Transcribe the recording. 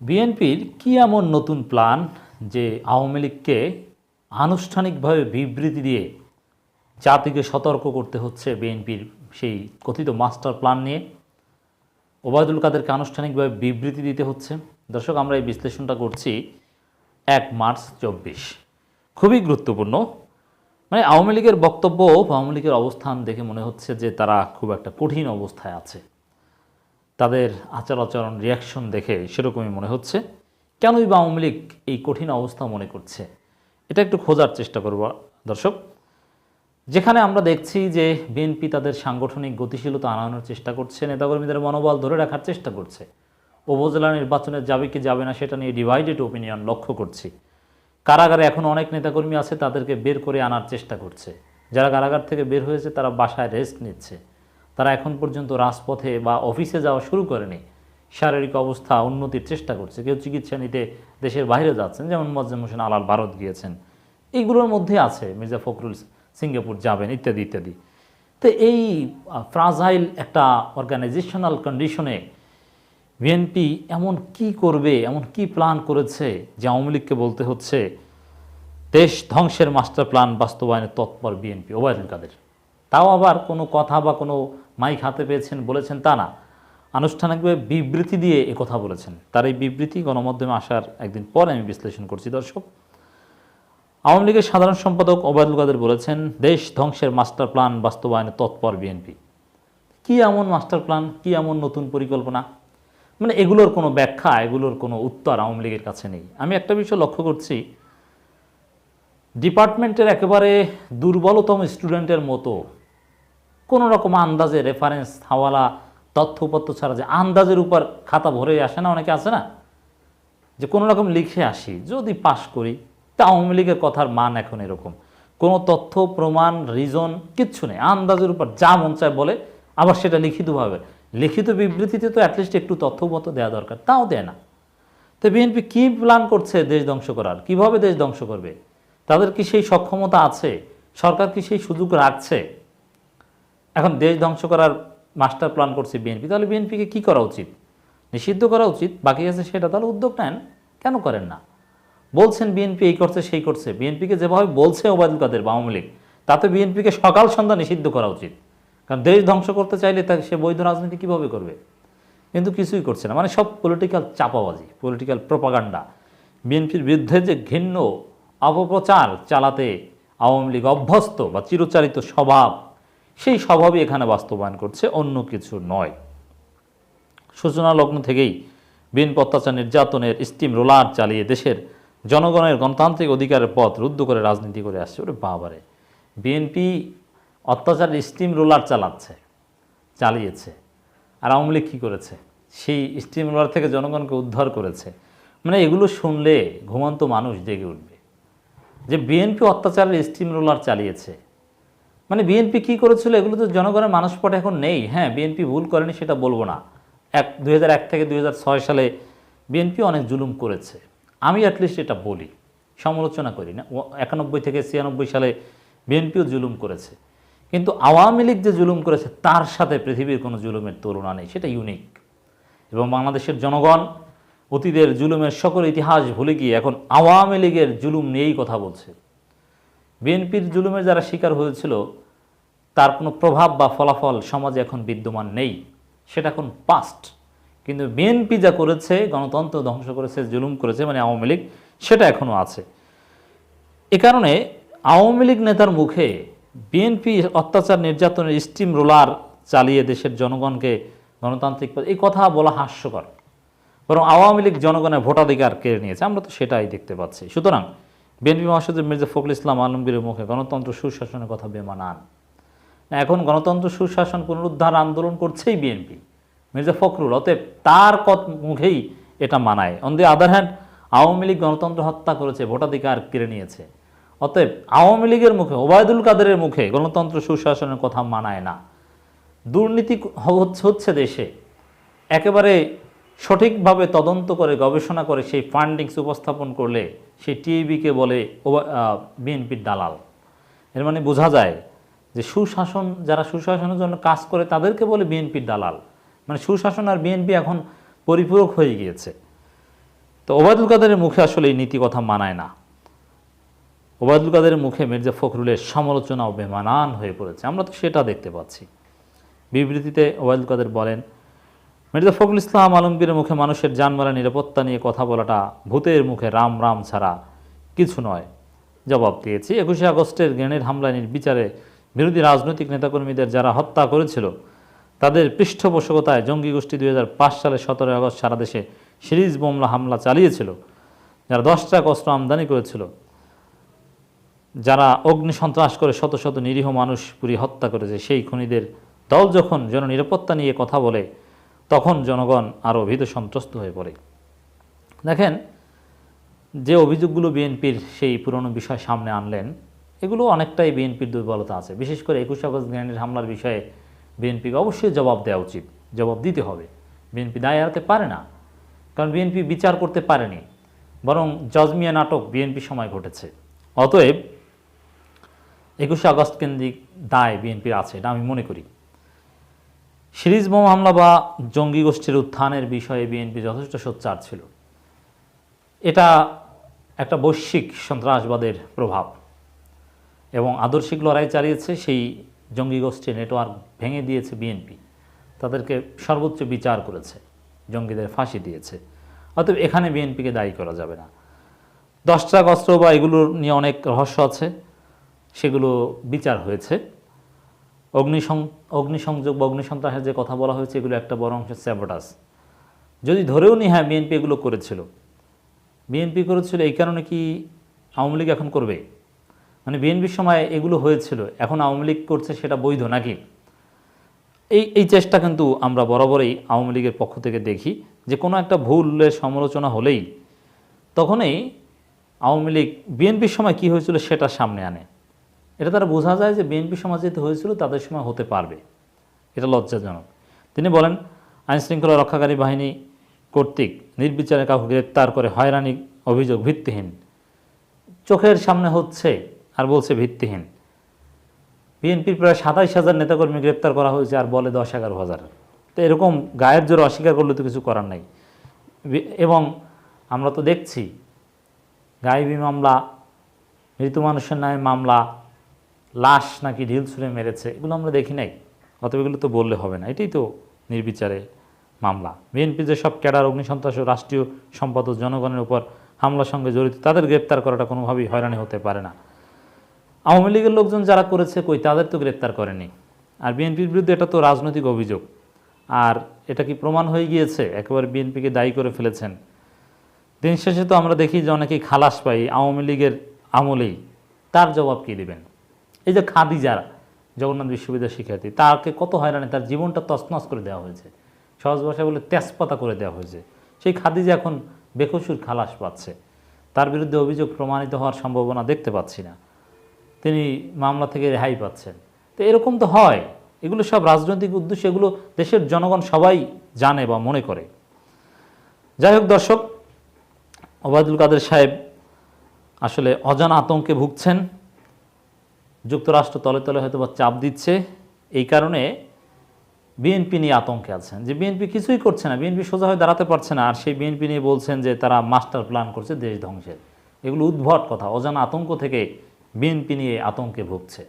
বিএনপির কি এমন নতুন প্ল্যান যে আওয়ামী লীগকে আনুষ্ঠানিকভাবে বিবৃতি দিয়ে জাতিকে সতর্ক করতে হচ্ছে বিএনপির সেই কথিত মাস্টার প্ল্যান নিয়ে? ওবায়দুল কাদেরকে আনুষ্ঠানিকভাবে বিবৃতি দিতে হচ্ছে। দর্শক, আমরা এই বিশ্লেষণটা করছি এক মার্চ চব্বিশ। খুবই গুরুত্বপূর্ণ। মানে আওয়ামী লীগের বক্তব্য, আওয়ামী লীগের অবস্থান দেখে মনে হচ্ছে যে তারা খুব একটা কঠিন অবস্থায় আছে। তাদের আচার আচরণ রিয়াকশন দেখে সেরকমই মনে হচ্ছে। কেনই বা আওয়ামী লীগ এই কঠিন অবস্থা মনে করছে? এটা একটু খোঁজার চেষ্টা করব, দর্শক। যেখানে আমরা দেখছি যে বিএনপি তাদের সাংগঠনিক গতিশীলতা আনানোর চেষ্টা করছে, নেতাকর্মীদের মনোবল ধরে রাখার চেষ্টা করছে। উপজেলা নির্বাচনে যাবে কি যাবে না সেটা নিয়ে ডিভাইডেড ওপিনিয়ন লক্ষ্য করছি। কারাগারে এখন অনেক নেতাকর্মী আছে, তাদেরকে বের করে আনার চেষ্টা করছে। যারা কারাগার থেকে বের হয়েছে, তারা বাসায় রেস্ট নিচ্ছে। তারা এখন পর্যন্ত রাজপথে বা অফিসে যাওয়া শুরু করেনি। শারীরিক অবস্থা, উন্নতির চেষ্টা করছে। কেউ চিকিৎসা নিতে দেশের বাইরে যাচ্ছেন, যেমন মজ্জাম হোসেন আলাল ভারত গিয়েছেন। এইগুলোর মধ্যে আছে মির্জা ফখরুল, সিঙ্গাপুর যাবেন, ইত্যাদি ইত্যাদি। তো এই ফ্রাজাইল একটা অর্গানাইজেশনাল কন্ডিশনে বিএনপি এমন কি করবে, এমন কি প্ল্যান করেছে, যে আওয়ামী লীগকে বলতে হচ্ছে, দেশ ধ্বংসের মাস্টার প্ল্যান বাস্তবায়নে তৎপর বিএনপি ওবায়দুল কাদের? তাও আবার কোনো কথা বা কোনো মাইক হাতে পেয়েছেন, বলেছেন, তা না। আনুষ্ঠানিকভাবে বিবৃতি দিয়ে এ কথা বলেছেন। তার এই বিবৃতি গণমাধ্যমে আসার একদিন পর আমি বিশ্লেষণ করছি। দর্শক, আওয়ামী লীগের সাধারণ সম্পাদক ওবায়দুল কাদের বলেছেন, দেশ ধ্বংসের মাস্টার প্ল্যান বাস্তবায়নে তৎপর বিএনপি। কি এমন মাস্টার প্ল্যান, কি এমন নতুন পরিকল্পনা? মানে এগুলোর কোনো ব্যাখ্যা, এগুলোর কোনো উত্তর আওয়ামী লীগের কাছে নেই। আমি একটা বিষয় লক্ষ্য করছি, ডিপার্টমেন্টের একেবারে দুর্বলতম স্টুডেন্টের মতো কোনো রকম আন্দাজে রেফারেন্স হাওয়ালা, তথ্য উপত্য ছাড়া যে আন্দাজের উপর খাতা ভরে আসে না, অনেকে আসে না? যে কোনো রকম লিখে আসি, যদি পাশ করি, তা আওয়ামী লীগের কথার মান এখন এরকম। কোনো তথ্য, প্রমাণ রিজন কিচ্ছু নেই। আন্দাজের উপর যা মন চায় বলে, আবার সেটা লিখিতভাবে। লিখিত বিবৃতিতে তো অ্যাটলিস্ট একটু তথ্যমত দেওয়া দরকার, তাও দেয় না। তো বিএনপি কী প্ল্যান করছে দেশ ধ্বংস করার? কীভাবে দেশ ধ্বংস করবে? তাদের কি সেই সক্ষমতা আছে? সরকার কি সেই সুযোগ রাখছে? এখন দেশ ধ্বংস করার মাস্টার প্ল্যান করছে বিএনপি তাহলে বিএনপিকে কি করা উচিত? নিষিদ্ধ করা উচিত? বাকি আছে সেটা, তাহলে উদ্যোগ নেন। কেন করেন না? বলছেন বিএনপি এই করছে, সেই করছে। বিএনপিকে যেভাবে বলছে ওবায়দুল কাদের আওয়ামী লীগ, তাতে বিএনপিকে সকাল সন্ধ্যা নিষিদ্ধ করা উচিত। কারণ দেশ ধ্বংস করতে চাইলে তাকে সে বৈধ রাজনীতি কীভাবে করবে? কিন্তু কিছুই করছে না। মানে সব পলিটিক্যাল চাপাবাজি পলিটিক্যাল প্রপাগান্ডা বিএনপির বিরুদ্ধে যে ঘৃণ্য, অপপ্রচার চালাতে আওয়ামী লীগ অভ্যস্ত বা চিরচারিত স্বভাব সেই স্বভাবই এখানে বাস্তবায়ন করছে, অন্য কিছু নয়। সূচনা লগ্ন থেকেই বিএনপি অত্যাচার নির্যাতনের স্টিম রোলার চালিয়ে দেশের জনগণের গণতান্ত্রিক অধিকারের পথ রুদ্ধ করে রাজনীতি করে আসছে। ওরে বাবারে বিএনপি অত্যাচার স্টিম রোলার চালাচ্ছে, চালিয়েছে, আর আওয়ামী লীগ কী করেছে? সেই স্টিম রোলার থেকে জনগণকে উদ্ধার করেছে। মানে এগুলো শুনলে ঘুমন্ত মানুষ জেগে উঠবে। যে বিএনপি অত্যাচারের স্টিম রোলার চালিয়েছে মানে বিএনপি কী করেছিল এগুলো তো জনগণের মানসপট এখন নেই। হ্যাঁ বিএনপি ভুল করেনি সেটা বলব না। এক, দুই থেকে দুই হাজার ছয় সালে বিএনপি অনেক জুলুম করেছে। আমি অ্যাটলিস্ট এটা বলি, সমালোচনা করি না। একানব্বই থেকে ছিয়ানব্বই সালে বিএনপিও জুলুম করেছে। কিন্তু আওয়ামী লীগ যে জুলুম করেছে, তার সাথে পৃথিবীর কোনো জুলুমের তুলনা নেই, সেটা ইউনিক এবং বাংলাদেশের জনগণ অতীতের জুলুমের সকল ইতিহাস ভুলে গিয়ে এখন আওয়ামী লীগের জুলুম নিয়েই কথা বলছে। বিএনপির জুলুমের যারা শিকার হয়েছিল, তার কোনো প্রভাব বা ফলাফল সমাজে এখন বিদ্যমান নেই। সেটা এখন পাস্ট কিন্তু বিএনপি যা করেছে, গণতন্ত্র ধ্বংস করেছে, জুলুম করেছে মানে আওয়ামী লীগ, সেটা এখনও আছে। এ কারণে আওয়ামী লীগ নেতার মুখে বিএনপি অত্যাচার, নির্যাতনের স্টিম রোলার চালিয়ে দেশের জনগণকে গণতান্ত্রিক এই কথা বলা হাস্যকর। বরং আওয়ামী লীগ জনগণের ভোটাধিকার কেড়ে নিয়েছে, আমরা তো সেটাই দেখতে পাচ্ছি। সুতরাং বিএনপি মহাসচিব মির্জা ফখরুল ইসলাম আলমগীরের মুখে গণতন্ত্র সুশাসনের কথা বেমানান। এখন গণতন্ত্র সুশাসন পুনরুদ্ধার আন্দোলন করছেই বিএনপি। মির্জা ফখরুল, অতএব তার কত মুখেই এটা মানায়। On the other hand Awami League গণতন্ত্র হত্যা করেছে, ভোটাধিকার কেড়ে নিয়েছে। অতএব আওয়ামী লীগের মুখে, ওবায়দুল কাদেরের মুখে গণতন্ত্র সুশাসনের কথা মানায় না। দুর্নীতি হচ্ছে দেশে। একেবারে সঠিকভাবে তদন্ত করে, গবেষণা করে সেই ফান্ডিংস উপস্থাপন করলে সেই টিএবিকে বলে বিএনপির দালাল। এর মানে বোঝা যায় যে সুশাসন, যারা সুশাসনের জন্য কাজ করে তাদেরকে বলে বিএনপির দালাল। মানে সুশাসন আর বিএনপি এখন পরিপূরক হয়ে গিয়েছে। তো ওবায়দুল কাদেরের মুখে আসলে এই নীতি কথা মানায় না। ওবায়দুল কাদেরের মুখে মির্জা ফখরুলের সমালোচনা বেমানান হয়ে পড়েছে। আমরা তো সেটা দেখতে পাচ্ছি। বিবৃতিতে ওবায়দুল কাদের বলেন মির্জা ফখরুল ইসলাম আলমগীরের মুখে মানুষের জানমালের নিরাপত্তা নিয়ে কথা বলাটা ভূতের মুখে রাম রাম ছাড়া কিছু নয়। জবাব দিয়েছি, একুশে আগস্টের গ্রেনেড হামলা নির্বিচারে বিরোধী রাজনৈতিক নেতাকর্মীদের যারা হত্যা করেছিল, তাদের পৃষ্ঠপোষকতায় জঙ্গি গোষ্ঠী দুই হাজার পাঁচ সালে সতেরোই আগস্ট সারা দেশে সিরিজ বোমলা হামলা চালিয়েছিল, যারা দশ ট্রাক অস্ত্র আমদানি করেছিল, যারা অগ্নি সন্ত্রাস করে শত শত নিরীহ মানুষ পুরি হত্যা করেছে, সেই খুনিদের দল যখন জননিরাপত্তা নিয়ে কথা বলে তখন জনগণ আরও ভীত সন্ত্রস্ত হয়ে পড়ে। দেখেন, যে অভিযোগগুলো বিএনপির সেই পুরনো বিষয় সামনে আনলেন, এগুলো অনেকটাই বিএনপির দুর্বলতা আছে। বিশেষ করে একুশ আগস্ট গ্রেনেড হামলার বিষয়ে বিএনপিকে অবশ্যই জবাব দেওয়া উচিত, জবাব দিতে হবে। বিএনপি দায় এড়াতে পারে না, কারণ বিএনপি বিচার করতে পারেনি, বরং জজমিয়া নাটক বিএনপি সময় ঘটেছে। অতএব একুশে আগস্ট কেন্দ্রিক দায় বিএনপির আছে এটা আমি মনে করি। সিরিজ বোম হামলা বা জঙ্গি গোষ্ঠীর উত্থানের বিষয়ে বিএনপি যথেষ্ট সোচ্চার ছিল। এটা একটা বৈশ্বিক সন্ত্রাসবাদের প্রভাব এবং আদর্শিক লড়াই চালিয়েছে সেই জঙ্গি গোষ্ঠীর নেটওয়ার্ক ভেঙে দিয়েছে বিএনপি। তাদেরকে সর্বোচ্চ বিচার করেছে, জঙ্গিদের ফাঁসি দিয়েছে। অতএব এখানে বিএনপিকে দায়ী করা যাবে না। দশটা অস্ত্র বা এগুলোর নিয়ে অনেক রহস্য আছে, সেগুলো বিচার হয়েছে। অগ্নিসং অগ্নিসংযোগ বা অগ্নিসন্ত্রাসের যে কথা বলা হয়েছে, এগুলো একটা বড় অংশের স্যাবোটাস যদি ধরেও নি হ্যাঁ বিএনপি এগুলো করেছিল। বিএনপি করেছিল, এই কারণে কি আওয়ামী লীগ এখন করবে? মানে বিএনপির সময় এগুলো হয়েছিল, এখন আওয়ামী লীগ করছে সেটা বৈধ নাকি? এই এই চেষ্টা কিন্তু আমরা বরাবরই আওয়ামী লীগের পক্ষ থেকে দেখি, যে কোনো একটা ভুলের সমালোচনা হলেই তখনই আওয়ামী লীগ বিএনপির সময় কী হয়েছিল সেটা সামনে আনে। এটা তারা বোঝা যায় যে বিএনপি সমাজ যেতে হয়েছিল, তাদের সময় হতে পারবে। এটা লজ্জাজনক। তিনি বলেন, আইনশৃঙ্খলা রক্ষাকারী বাহিনী কর্তৃক নির্বিচারে কাউকে গ্রেপ্তার করে হয়রানি অভিযোগ ভিত্তিহীন। চোখের সামনে হচ্ছে আর বলছে ভিত্তিহীন। বিএনপির প্রায় সাতাইশ হাজার নেতাকর্মী গ্রেপ্তার করা হয়েছে আর বলে দশ এগারো হাজার। তো এরকম গায়ের জোর অস্বীকার করলে তো কিছু করার নাই। এবং আমরা তো দেখছি, গায়েবী মামলা, মৃত মানুষের নামে মামলা লাশ নাকি ঢিল ছুঁড়ে মেরেছে, এগুলো আমরা দেখি নাই। অতএব এগুলো তো বললে হবে না, এটাই তো নির্বিচারে মামলা। বিএনপি যে সব ক্যাডার, অগ্নিসন্ত্রাস ও রাষ্ট্রীয় সম্পদ ও জনগণের উপর হামলার সঙ্গে জড়িত, তাদের গ্রেপ্তার করাটা কোনোভাবেই হয়রানি হতে পারে না। আওয়ামী লীগের লোকজন যারা করেছে কই, তাদের তো গ্রেপ্তার করেনি। আর বিএনপির বিরুদ্ধে এটা তো রাজনৈতিক অভিযোগ। আর এটা কি প্রমাণ হয়ে গিয়েছে? একেবারে বিএনপিকে দায়ী করে ফেলেছেন। দিন শেষে তো আমরা দেখি যে অনেকেই খালাস পাই আওয়ামী লীগের আমলেই। তার জবাব কী দেবেন? এই যে খাদিজা জগন্নাথ বিশ্ববিদ্যালয়ের শিক্ষার্থী, তাকে কত হয়রানি, তার জীবনটা তছনছ করে দেওয়া হয়েছে। সহজ ভাষায় বলে তেজপাতা করে দেওয়া হয়েছে। সেই খাদিজা এখন বেকসুর খালাস পাচ্ছে। তার বিরুদ্ধে অভিযোগ প্রমাণিত হওয়ার সম্ভাবনা দেখতে পাচ্ছি না। তিনি মামলা থেকে রেহাই পাচ্ছেন। তো এরকম তো হয়। এগুলো সব রাজনৈতিক উদ্দেশ্য, এগুলো দেশের জনগণ সবাই জানে বা মনে করে। যাই হোক দর্শক, ওবায়দুল কাদের সাহেব আসলে অজানা আতঙ্কে ভুগছেন। যুক্তরাষ্ট্র তলে তলে হয়তো বা চাপ দিচ্ছে। এই কারণে বিএনপি নিয়ে আতঙ্কে আছেন যে বিএনপি কিছুই করছে না, বিএনপি সোজা হয়ে দাঁড়াতে পারছে না। আর সেই বিএনপি নিয়ে বলছেন যে তারা মাস্টার প্ল্যান করছে দেশ ধ্বংসের। এগুলো উদ্ভট কথা, অজানা আতঙ্ক থেকে বিএনপি নিয়ে আতঙ্কে ভুগছে।